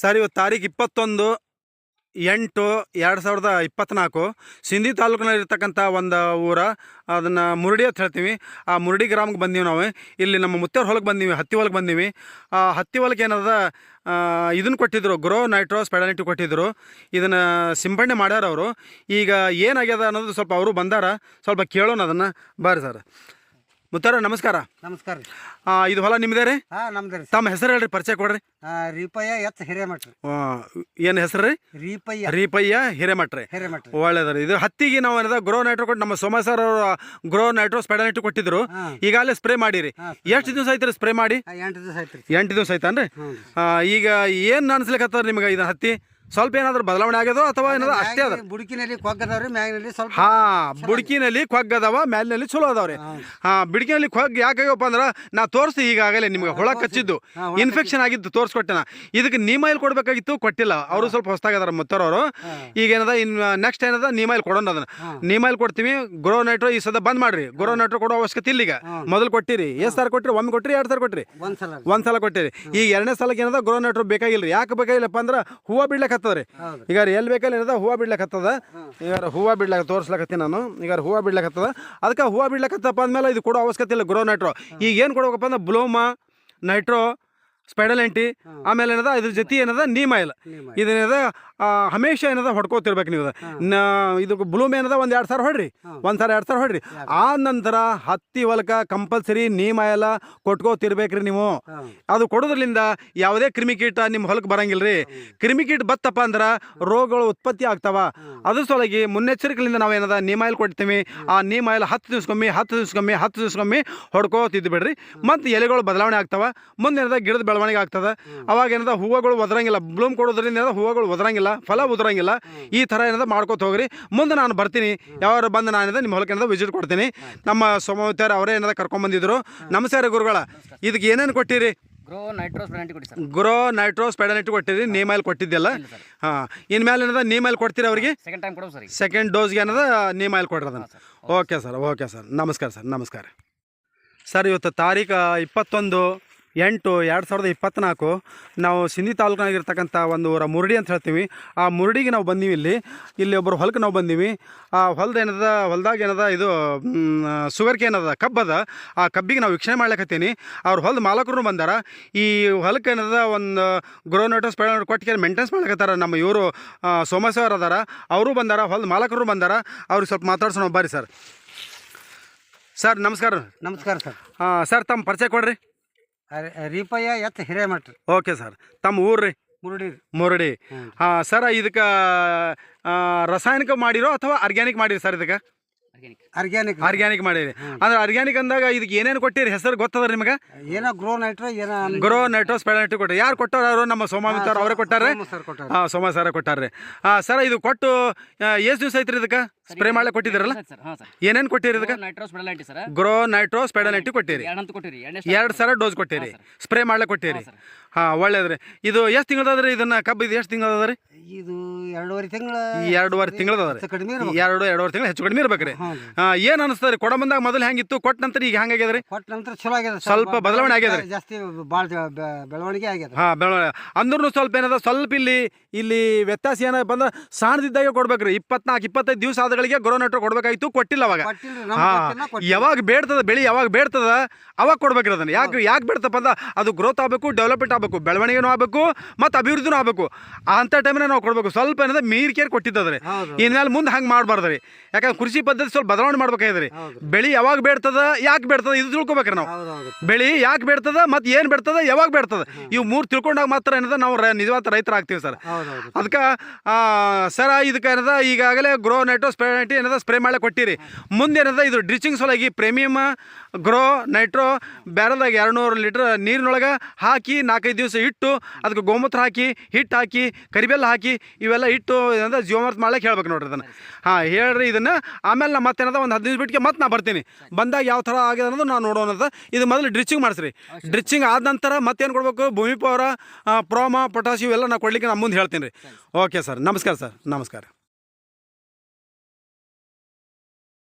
Sir, ಇವತ್ತು ತಾರೀಕು ಇಪ್ಪತ್ತೊಂದು, ಎಂಟು, ಎರಡು ಸಾವಿರದ ಇಪ್ಪತ್ತ್ನಾಲ್ಕು ಸಿಂಧಿ ತಾಲೂಕಿನಲ್ಲಿರ್ತಕ್ಕಂಥ ಒಂದು ಊರ, ಅದನ್ನು ಮುರುಡಿ ಅಂತ ಹೇಳ್ತೀವಿ. ಆ ಮುರುಡಿ ಗ್ರಾಮಕ್ಕೆ ಬಂದೀವಿ ನಾವು. ಇಲ್ಲಿ ನಮ್ಮ ಮುತ್ತೇವ್ರ ಹೊಲಕ್ಕೆ ಬಂದೀವಿ, ಹತ್ತಿ ಹೊಲಕ್ಕೆ ಬಂದೀವಿ. ಆ ಹತ್ತಿ ಹೊಲಕ್ಕೆ ಏನದ ಇದನ್ನು ಕೊಟ್ಟಿದ್ದರು ಗ್ರೋ ನೈಟ್ರೋ ಸ್ಪೆಡಾಲಿಟಿ ಕೊಟ್ಟಿದ್ರು. ಇದನ್ನು ಸಿಂಪಡಣೆ ಮಾಡ್ಯಾರ ಅವರು. ಈಗ ಏನಾಗ್ಯದ ಅನ್ನೋದು ಸ್ವಲ್ಪ ಅವರು ಬಂದಾರ. ಸ್ವಲ್ಪ ಕೇಳೋಣ ಅದನ್ನು. ಬರ್ರಿ ಸರ್. ಮುತ್ತಾರ ನಮಸ್ಕಾರ. ನಮಸ್ಕಾರ ರೀ. ಆ, ಇದು ಹೊಲ ನಿಮ್ದೇ ರೀ? ಹಾ ನಮ್ದು ರೀ ತಮ್ಮ ಹೆಸರು ಹೇಳ್ರಿ ಪರಿಚಯ ಕೊಡ್ರಿ. ರೀಪಯ್ಯ ಎತ್ ಹಿರೇಮಠ ರೀ. ಏನು ಹೆಸರು ರೀ? ರೀಪಯ್ಯ. ರೀಪಯ್ಯ ಹಿರೇಮಠ ರೀ. ಒಳ್ಳೇದ್ರಿ ಇದು ಹತ್ತಿಗೆ ನಾವು ಏನದ ಗ್ರೋ ನೈಟ್ರೋ ಕೊಟ್ಟು ನಮ್ಮ ಸೋಮ ಸರ್ ಅವರು ಗ್ರೋ ನೈಟ್ರೋ ಸ್ಪೆಡನೈಟ್ ಕೊಟ್ಟಿದ್ರು. ಹಾ. ಈಗಾಗಲೇ ಸ್ಪ್ರೇ ಮಾಡಿರಿ. ಹಾ, ಎಷ್ಟು ದಿವಸ ಆಯ್ತು ಸ್ಪ್ರೇ ಮಾಡಿ? ಎಂಟು ದಿವಸ ಆಯ್ತು ರೀ. ಎಂಟು ದಿವಸ ಆಯ್ತಾನ್ರಿ? ಹ್ಞೂ ಆ, ಈಗ ಏನು ಅನ್ಸ್ಲಿಕ್ಕತ್ತದ ನಿಮ್ಗೆ ಇದು ಹತ್ತಿ? ಸ್ವಲ್ಪ ಏನಾದ್ರೂ ಬದಲಾವಣೆ ಆಗ್ಯದೋ ಅಥವಾ ಏನಾದ್ರು ಅಷ್ಟೇ ಅದ ಬುಡಕಿನಲ್ಲಿ ಕೊಗ್ಗದವ್ರಿ ಮ್ಯಾಗಿನಲ್ಲಿ ಸ್ವಲ್ಪ ಹಾ ಬುಡಕಿನಲ್ಲಿ ಕೊಗ್ಗದವ ಮ್ಯಾಲಿನಲ್ಲಿ ಚಲೋ ಅದಾವ್ರಿ. ಹಾ. ಬಿಡಕಿನಲ್ಲಿ ಕೊಗ್ ಯಾಕಾಗ್ಯಪ್ಪ ಅಂದ್ರ ನಾ ತೋರಿಸಿ ಈಗಾಗಲೇ ನಿಮ್ಗೆ ಹುಳ ಕಚ್ಚಿದ್ದು. ಇನ್ಫೆಕ್ಷನ್ ಆಗಿದ್ದು ತೋರಿಸ್ಕೊಟ್ಟೆನ ಇದಕ್ಕೆ ನೀಮೈಲ್ ಕೊಡ್ಬೇಕಾಗಿತ್ತು ಕೊಟ್ಟಿಲ್ಲ. ಅವರು ಸ್ವಲ್ಪ ಹೊಸ್ತಾಗದಾರ ಮುತ್ತರವರು. ಈಗ ಏನದ ಇನ್ ನೆಕ್ಸ್ಟ್ ಏನದ ನೀಮೈಲ್ ಕೊಡೋಣ ಅದನ್ನ. ನಿಮೈಲ್ ಕೊಡ್ತೀವಿ ಗ್ರೋ ನೈಟ್ರೋ ಈ ಸದ ಬಂದ್ ಮಾಡ್ರಿ. ಗ್ರೋ ನೈಟ್ರೋ ಕೊಡೋ ಅವಶ್ಯಕತೆ ಇಲ್ಲ ಈಗ. ಮೊದಲು ಕೊಟ್ಟಿರಿ. ಎಷ್ಟು ಸಾರ್ ಕೊಟ್ಟಿರಿ? ಒಮ್ಮೆ ಕೊಟ್ಟಿರಿ ಎರಡು ಸಾರ್ ಕೊಟ್ಟಿರಿ? ಒಂದ್ಸಲ. ಕೊಟ್ಟಿರಿ. ಈಗ ಎರಡನೇ ಸಲಕ್ಕೆ ಏನದ ಗ್ರೋ ನೈಟ್ರೋ ಬೇಕಾಗಿಲ್ಲ ರೀ ಯಾಕೆ ಬೇಕಾಗಿಲ್ಲಪ್ಪ ಅಂದ್ರೆ ಹೂವು ಬಿಡ್ಲಕ್ಕೆ ರೀ. ಈಗ ಎಲ್ಲಿ ಬೇಕಲ್ಲಿ ಏನದ ಹೂವು ಬಿಡ್ಲಕ್ಕೆ ಹತ್ತದ ಈಗ ಹೂವು ಬಿಡ್ಲಕ್ಕೆ ತೋರಿಸ್ಲಕತ್ತೀನಿ ನಾನು. ಈಗ ಹೂವು ಬಿಡ್ಲಕ್ಕೆ ಹತ್ತದ ಅದಕ್ಕೆ ಹೂವು ಬಿಡ್ಲಕ್ಕೆ ಹತ್ತಪ್ಪ ಅಂದಮೇಲೆ ಇದು ಕೊಡೋ ಅವಶ್ಯಕತೆ ಇಲ್ಲ ಗ್ರೋ ನೈಟ್ರೋ ಈಗ ಏನು ಕೊಡ್ಬೇಕಪ್ಪ ಅಂದ್ರೆ ಬ್ಲೋಮ ನೈಟ್ರೋ ಸ್ಪೈಡಲೆಂಟಿ ಆಮೇಲೆ ಏನದ ಇದ್ರ ಜೊತೆ ಏನದ ನೀಮ ಇಲ್ಲ ಇದನ್ನದ ಹಮೇಶ ಏನದ ಹೊಡ್ಕೋತಿರ್ಬೇಕು ನೀವು ಇದು. ಬ್ಲೂಮ್ ಏನದ ಒಂದು ಎರಡು ಸಾವಿರ ಹೊಡ್ರಿ. ಒಂದು ಸಾವಿರ ಎರಡು ಸಾವಿರ ಹೊಡ್ರಿ. ಆ ನಂತರ ಹತ್ತಿ ಹೊಲಕ ಕಂಪಲ್ಸರಿ ನೀಮೈಲ ಕೊಟ್ಕೋತಿರ್ಬೇಕ್ರಿ ನೀವು. ಅದು ಕೊಡೋದ್ರಿಂದ ಯಾವುದೇ ಕ್ರಿಮಿಕೀಟ ನಿಮ್ಮ ಹೊಲಕ್ಕೆ ಬರಂಗಿಲ್ರಿ. ಕ್ರಿಮಿಕೀಟ ಬತ್ತಪ್ಪ ಅಂದ್ರೆ ರೋಗಗಳು ಉತ್ಪತ್ತಿ ಆಗ್ತಾವ. ಅದ್ರ ಸೊಳಗೆ ಮುನ್ನೆಚ್ಚರಿಕೆಯಿಂದ ನಾವು ಏನದ ನೀಮಾಯಿಲ್ ಕೊಡ್ತೀವಿ ಆ ನೀಮಾಯಿಲ್ ಹತ್ತು ದಿವ್ಸಕ್ಕೊಮ್ಮೆ ಹತ್ತು ದಿವ್ಸಕ್ಕೊಮ್ಮೆ ಹತ್ತು ದಿವ್ಸಕ್ಕೊಮ್ಮೆ ಹೊಡ್ಕೋತಿದ್ದು ಬಿಡ್ರಿ. ಮತ್ತು ಎಲೆಗಳು ಬದಲಾವಣೆ ಆಗ್ತಾವ. ಮುಂದೆ ಏನದ ಗಿಡದ ಬೆಳವಣಿಗೆ ಆಗ್ತದೆ. ಅವಾಗ ಏನದ ಹೂವುಗಳು ಒದರಂಗಿಲ್ಲ. ಬ್ಲೂಮ್ ಕೊಡೋದ್ರಿಂದ ಏನದ ಹೂವುಗಳು ಒದರಂಗಿಲ್ಲ ಫಲ ಉದರಂಗಿಲ್ಲ. ಈ ಥರ ಏನದ ಮಾಡ್ಕೋತ ಹೋಗ್ರಿ. ಮುಂದೆ ನಾನು ಬರ್ತೀನಿ. ಯಾವಾಗ ಬಂದು ನಾನು ನಿಮ್ಮ ಹೊಲಕ್ಕೆ ಏನದ ವಿಸಿಟ್ ಕೊಡ್ತೀನಿ. ನಮ್ಮ ಸೋಮವತ್ಯಾರ ಅವರೇ ಏನದ ಕರ್ಕೊಂಬಂದಿದ್ರು ನಮಸ್ಕಾರ ಗುರುಗಳ. ಇದಕ್ಕೆ ಏನೇನು ಕೊಟ್ಟಿರಿ? ಗ್ರೋ ನೈಟ್ರೋಸ್ ಪೆಡನೆಟ್ ಕೊಟ್ಟಿರಿ. ಮೇಲೆ ಕೊಟ್ಟಿದ್ದೆಲ್ಲ? ಹಾಂ. ಇನ್ಮೇಲೆ ಏನದ ನೀಮೈಲ್ ಕೊಡ್ತೀರಿ ಅವರಿಗೆ? ಸೆಕೆಂಡ್ ಟೈಮ್ ಕೊಡೋ ಸರ್ ಈಗ. ಸೆಕೆಂಡ್ ಡೋಸ್ಗೆ ಏನದ ನೀಮೈಲ್ ಕೊಡ್ರಿ ಅದನ್ನು. Okay sir okay sir. ನಮಸ್ಕಾರ ಸರ್ ನಮಸ್ಕಾರ. ಸರ್ ಇವತ್ತು ತಾರೀಕು ಇಪ್ಪತ್ತೊಂದು. ಎಂಟು ಎರಡು ಸಾವಿರದ ಇಪ್ಪತ್ತ್ನಾಲ್ಕು ನಾವು ಸಿಂಧಿ ತಾಲೂಕಿನಾಗಿರ್ತಕ್ಕಂಥ ಒಂದು ಊರ ಮುರುಡಿ ಅಂತ ಹೇಳ್ತೀವಿ. ಆ ಮುರುಡಿಗೆ ನಾವು ಬಂದೀವಿ ಇಲ್ಲಿ. ಇಲ್ಲಿ ಒಬ್ಬರು ಹೊಲಕ್ಕೆ ನಾವು ಬಂದೀವಿ. ಆ ಹೊಲ್ದ ಏನದ ಹೊಲ್ದಾಗ ಏನದ ಇದು ಶುಗರ್ ಏನದ ಅದ ಕಬ್ಬದ ಆ ಕಬ್ಬಿಗೆ ನಾವು ವೀಕ್ಷಣೆ ಮಾಡ್ಲಿಕ್ಕತ್ತೀನಿ ಅವ್ರ ಹೊಲದ ಮಾಲಕರು ಬಂದಾರ. ಈ ಹೊಲಕ್ಕೆ ಏನದ ಒಂದು ಗ್ರೋನೋಟಸ್ ಪೆಡ ಕೊಟ್ಟಿಗೆ ಮೇಂಟೆನ್ಸ್ ಮಾಡ್ಲಕತ್ತಾರ ನಮ್ಮ ಇವರು ಸೋಮೇಶ್ವರ ಅದಾರ. ಅವರು ಬಂದಾರ ಹೊಲದ ಮಾಲಕರು ಬಂದಾರ. ಅವ್ರಿಗೆ ಸ್ವಲ್ಪ ಮಾತಾಡ್ಸೋಣ ಬರ್ರಿ ಸರ್. ಸರ್ ನಮಸ್ಕಾರ. ನಮಸ್ಕಾರ ಸರ್. ಹಾಂ ಸರ್ ತಮ್ಮ ಪರಿಚಯ ಕೊಡ್ರಿ. ರೀಪಯ್ಯ ಎತ್ ಹಿರೇಮಠ. Okay sir. ತಮ್ಮ ಊರು ರೀ. ಮುರುಡಿ. ಮುರುಡಿ ಹಾಂ ಸರ್ ಇದಕ್ಕೆ ರಾಸಾಯನಿಕ ಮಾಡಿರೋ ಅಥವಾ ಆರ್ಗ್ಯಾನಿಕ್ ಮಾಡಿರಿ ಸರ್ ಇದಕ್ಕೆ? ಆರ್ಗ್ಯಾನಿಕ್ ಆರ್ಗ್ಯಾನಿಕ್ ಮಾಡಿರಿ ಅಂದ್ರೆ ಆರ್ಗ್ಯಾನಿಕ್ ಅಂದಾಗ ಇದಕ್ಕೆ ಏನೇನು ಕೊಟ್ಟಿರಿ? ಹೆಸರು ಗೊತ್ತದ ನಿಮಗೆ? ಏನೋ ಗ್ರೋ ನೈಟ್ರೋ ಏನೋ ಗ್ರೋ ನೈಟ್ರೋ ಪೆಡನೆಟಿ ಕೊಟ್ಟರೆ. ಯಾರು ಕೊಟ್ಟಾರ ಅವರು ನಮ್ಮ ಸೋಮಾಮಿತಾರ ಅವರೇ ಕೊಟ್ಟಾರೆ ಸರ್ ಸೋಮಾ ಹಾಂ ಸೋಮ ಸರ ಕೊಟ್ಟಾರ್ರಿ. ಹಾಂ ಸರ್ ಇದು ಕೊಟ್ಟು ಎಷ್ಟು ದಿವಸ ಐತ್ರಿ ಇದಕ್ಕೆ? ಸ್ಪ್ರೇ ಮಾಡಲೇ ಕೊಟ್ಟಿದ್ದೀರಲ್ಲ? ಸರ್ ಹಾಂ ಸರ್. ಏನೇನು ಕೊಟ್ಟಿರಿ ಇದಕ್ಕೆ? ಗ್ರೋ ನೈಟ್ರೋ ಸ್ಪೆಡ ಕೊಟ್ಟಿರಿ. ಎರಡು ಸರ ಕೊಟ್ಟಿರಿ. ಡೋಸ್ ಕೊಟ್ಟಿರಿ ಸ್ಪ್ರೇ ಮಾಡಲೇ ಕೊಟ್ಟಿರಿ. ಹಾಂ ಒಳ್ಳೇದ್ರಿ. ಇದು ಎಷ್ಟು ತಿಂಗಳದದ್ರಿ ಇದನ್ನ? ಕಬ್ಬು ಇದು ಎಷ್ಟು ತಿಂಗಳದ ರೀ ಇದು ಎರಡೂವರೆ ತಿಂಗಳ ಎರಡೂವರೆ ತಿಂಗಳದ ಕಡಿಮೆ ಇರ್ಬೇಕು. ಎರಡು ಎರಡೂವರೆ ತಿಂಗಳು ಹೆಚ್ಚು ಕಡಿಮೆ ಇರ್ಬೇಕ್ರಿ. ಹ್ಞೂ ರೀ. ಏನು ಅನಿಸ್ತದೆ ಕೊಡ ಬಂದಾಗ ಮೊದಲು ಹೆಂಗಿತ್ತು ಕೊಟ್ಟ ನಂತರ ಈಗ ಹೆಂಗಾಗ್ಯದ ರೀ ಕೊಟ್ಟ ನಂತರ ಚಲೋ ಆಗ್ಯದ ಸ್ವಲ್ಪ ಬದಲಾವಣೆ ಆಗ್ಯದ ರೀ. ಜಾಸ್ತಿ ಭಾಳ ಬೆಳವಣಿಗೆ ಆಗ್ಯದ. ಹಾ ಬೆಳವಣಿಗೆ. ಅಂದ್ರೂ ಸ್ವಲ್ಪ ಏನದ? ಸ್ವಲ್ಪ ಇಲ್ಲಿ ಇಲ್ಲಿ ವ್ಯತ್ಯಾಸ ಏನ ಬಂದ್ರೆ ಸಾಣದಿದ್ದಾಗ ಕೊಡ್ಬೇಕ್ರಿ. ಇಪ್ಪತ್ನಾಲ್ಕು ಇಪ್ಪತ್ತೈದು ದಿವಸ ಆದಗಳಿಗೆ ಗ್ರೋ ನೆಟ್ರು ಕೊಡ್ಬೇಕಾಗಿತ್ತು ಕೊಟ್ಟಿಲ್ಲ ಅವಾಗ. ಹಾ ಕೊಟ್ಟಿಲ್ಲ ಯಾವಾಗ ಬೇಡ್ತದ ಬೆಳಿ ಯಾವಾಗ ಬೇಡ್ತದ ಅವಾಗ ಕೊಡ್ಬೇಕ್ರಿ ಅದನ್ನ. ಯಾಕೆ ಯಾಕೆ ಬೇಡ್ತಪ್ಪ ಅಂದ ಅದು ಗ್ರೋತ್ ಆಗಬೇಕು ಡೆವಲಪ್ಮೆಂಟ್ ಆಗಬೇಕು ಬೆಳವಣಿಗೆನೂ ಆಗಬೇಕು ಮತ್ತು ಅಭಿವೃದ್ಧಿನೂ ಆಗಬೇಕು. ಅಂಥ ಟೈಮ್ನ ನಾವು ಕೊಡಬೇಕು. ಸ್ವಲ್ಪ ಏನಂದ್ರೆ ಮೀರ್ ಕೇರ್ ಕೊಟ್ಟಿದ್ದಾರೆ ಇನ್ಮೇಲೆ ಮುಂದೆ ಹಂಗೆ ಮಾಡಬಾರ್ದ್ರಿ. ಯಾಕಂದ್ರೆ ಕೃಷಿ ಪದ್ಧತಿ ಸ್ವಲ್ಪ ಬದಲಾವಣೆ ಮಾಡ್ಬೇಕಾಗಿದ್ರಿ ಬೆಳಿ ಯಾವಾಗ ಬೇಡ್ತದ ಯಾಕೆ ಬೇಡ್ತದ ಇದು ತಿಳ್ಕೊಬೇಕ್ರಿ ನಾವು. ಬೆಳಿ ಯಾಕೆ ಬೇಡ್ತದ ಮತ್ತು ಏನು ಬೇಡ್ತದ ಯಾವಾಗ ಬೇಡ್ತದ. ಇವು ಮೂರು ತಿಳ್ಕೊಂಡಾಗ ಮಾತ್ರ ಏನದ ನಾವು ನಿಜವಾದ ರೈತರ ಆಗ್ತೀವಿ ಸರ್ ಅದಕ್ಕ ಸರ ಇದಕ್ಕೆ ಏನದ ಈಗಾಗಲೇ ಗ್ರೋ ನೈಟ್ರೋ ಸ್ಪ್ರೇ ಏನದ ಸ್ಪ್ರೇ ಮಾಡಿ ಕೊಟ್ಟಿರಿ. ಮುಂದೆ ಏನದ ಇದು ಡ್ರಿಚಿಂಗ್ ಸೊಲಾಗಿ ಪ್ರೇಮಿಯಮ್ ಗ್ರೋ ನೈಟ್ರೋ ಬ್ಯಾರಲ್ದಾಗ ಎರಡು ನೂರು ಲೀಟ್ರ್ ನೀರಿನೊಳಗೆ ಹಾಕಿ ನಾಲ್ಕೈದು ದಿವಸ ಇಟ್ಟು ಅದಕ್ಕೆ ಗೋಮೂತ್ರ ಹಾಕಿ ಹಿಟ್ಟು ಹಾಕಿ ಕರಿಬೆಲ್ಲ ಹಾಕಿ ಇವೆಲ್ಲ ಇಟ್ಟು ಏನಂದ್ರೆ ಜೀವಮಾರ್ತ ಮಾಡ್ಲಿಕ್ಕೆ ಹೇಳ್ಬೇಕು ನೋಡ್ರಿ ಅದನ್ನು. ಹಾಂ ಹೇಳ್ರಿ ಇದನ್ನು. ಆಮೇಲೆ ನಾ ಮತ್ತೇನದ ಒಂದು ಹದಿನೈದು ಬಿಟ್ಟಿಗೆ ಮತ್ತೆ ನಾ ಬರ್ತೀನಿ. ಬಂದಾಗ ಯಾವ ಥರ ಆಗಿದೆ ಅನ್ನೋದು ನಾನು ನೋಡೋಣದ ಇದು ಮೊದಲು ಡ್ರಿಚಿಂಗ್ ಮಾಡಿಸ್ರಿ. ಡ್ರಿಚಿಂಗ್ ಆದ ನಂತರ ಮತ್ತೇನು ಕೊಡಬೇಕು? ಭೂಮಿ ಪವರ ಪ್ರೋಮ ಪೊಟಾಶ್ ಇವೆಲ್ಲ ನಾ ಕೊಡ್ಲಿಕ್ಕೆ ನಾನು ಮುಂದೆ ಹೇಳ್ತೀನಿ ರೀ. Okay sir. ನಮಸ್ಕಾರ ಸರ್. ನಮಸ್ಕಾರ.